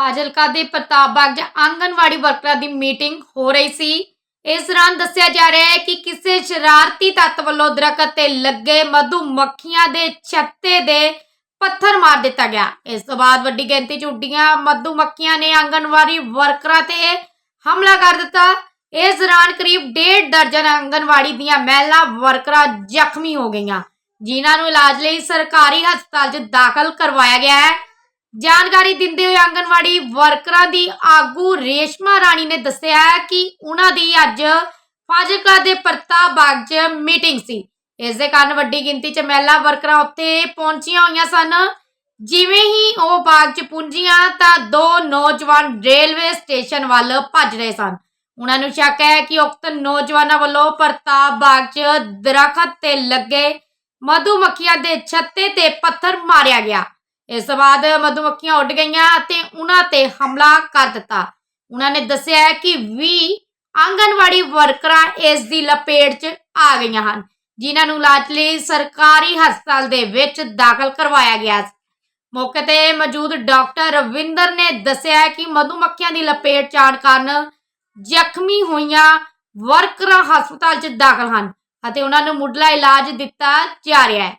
ਫਾਜ਼ਿਲਕਾ ਦੇ ਪ੍ਰਤਾਪ ਬਾਗ 'ਚ ਆਂਗਨਵਾੜੀ ਵਰਕਰਾਂ ਦੀ ਮੀਟਿੰਗ ਹੋ ਰਹੀ ਸੀ। ਇਸ ਦੌਰਾਨ ਦੱਸਿਆ ਜਾ ਰਿਹਾ ਹੈ ਕਿ ਕਿਸੇ ਸ਼ਰਾਰਤੀ ਤੱਤ ਵੱਲੋਂ ਦਰਖਤ ਤੇ ਲੱਗੇ ਮਧੂ ਮੱਖੀਆਂ ਦੇ ਛੱਤੇ ਦੇ ਪੱਥਰ ਮਾਰ ਦਿੱਤਾ ਗਿਆ। ਇਸ ਤੋਂ ਬਾਅਦ ਵੱਡੀ ਗਿਣਤੀ 'ਚ ਉੱਡੀਆਂ ਮਧੂ ਮੱਖੀਆਂ ਨੇ ਆਂਗਨਵਾੜੀ ਵਰਕਰਾਂ ਤੇ ਹਮਲਾ ਕਰ ਦਿੱਤਾ। ਇਸ ਦੌਰਾਨ ਕਰੀਬ 1.5 ਦਰਜਨ ਆਂਗਨਵਾੜੀ ਦੀਆਂ ਮਹਿਲਾ ਵਰਕਰਾਂ ਜ਼ਖਮੀ ਹੋ ਗਈਆਂ, ਜਿਨ੍ਹਾਂ ਨੂੰ ਇਲਾਜ ਲਈ ਸਰਕਾਰੀ ਹਸਪਤਾਲ 'ਚ ਦਾਖਲ ਕਰਵਾਇਆ ਗਿਆ ਹੈ। ਜਾਣਕਾਰੀ ਦਿੰਦੇ ਹੋਏ ਆਂਗਨਵਾੜੀ ਵਰਕਰਾਂ ਦੀ ਆਗੂ ਰੇਸ਼ਮਾ ਰਾਣੀ ਨੇ ਦੱਸਿਆ ਹੈ ਕਿ ਉਹਨਾਂ ਦੀ ਅੱਜ ਫਾਜ਼ਿਲਕਾ ਦੇ ਪ੍ਰਤਾਪ ਬਾਗ 'ਚ ਮੀਟਿੰਗ ਸੀ। ਇਸ ਦੇ ਕਾਰਨ ਵੱਡੀ ਗਿਣਤੀ 'ਚ ਮਹਿਲਾ ਵਰਕਰਾਂ ਉੱਥੇ ਪਹੁੰਚੀਆਂ ਹੋਈਆਂ ਸਨ। ਜਿਵੇਂ ਹੀ ਉਹ ਬਾਗ 'ਚ ਪੁੰਜੀਆਂ ਤਾਂ ਦੋ ਨੌਜਵਾਨ ਰੇਲਵੇ ਸਟੇਸ਼ਨ ਵੱਲ ਭੱਜ ਰਹੇ ਸਨ। ਉਹਨਾਂ ਨੂੰ ਸ਼ੱਕ ਹੈ ਕਿ ਉਕਤ ਨੌਜਵਾਨਾਂ ਵੱਲੋਂ ਪ੍ਰਤਾਪ ਬਾਗ 'ਚ ਦਰਖਤ ਤੇ ਲੱਗੇ ਮਧੂਮੱਖੀਆਂ ਦੇ ਛੱਤੇ ਤੇ ਪੱਥਰ ਮਾਰਿਆ ਗਿਆ। ਇਸ ਤੋਂ ਬਾਅਦ ਮਧੂਮੱਖੀਆਂ ਉੱਡ ਗਈਆਂ ਅਤੇ ਉਹਨਾਂ ਤੇ ਹਮਲਾ ਕਰ ਦਿੱਤਾ। ਉਹਨਾਂ ਨੇ ਦੱਸਿਆ ਕਿ 20 ਆਂਗਨਵਾੜੀ ਵਰਕਰਾਂ ਇਸ ਦੀ ਲਪੇਟ 'ਚ ਆ ਗਈਆਂ ਹਨ, ਜਿਨ੍ਹਾਂ ਨੂੰ ਇਲਾਜ ਲਈ ਸਰਕਾਰੀ ਹਸਪਤਾਲ ਦੇ ਵਿੱਚ ਦਾਖਲ ਕਰਵਾਇਆ ਗਿਆ ਮੌਕੇ ਤੇ ਮੌਜੂਦ ਡਾਕਟਰ ਰਵਿੰਦਰ ਨੇ ਦੱਸਿਆ ਕਿ ਮਧੂਮੱਖੀਆਂ ਦੀ ਲਪੇਟ 'ਚ ਕਾਰਨ ਜ਼ਖਮੀ ਹੋਈਆਂ ਵਰਕਰਾਂ ਹਸਪਤਾਲ 'ਚ ਦਾਖਲ ਹਨ ਅਤੇ ਉਹਨਾਂ ਨੂੰ ਮੁੱਢਲਾ ਇਲਾਜ ਦਿੱਤਾ ਜਾ ਰਿਹਾ ਹੈ।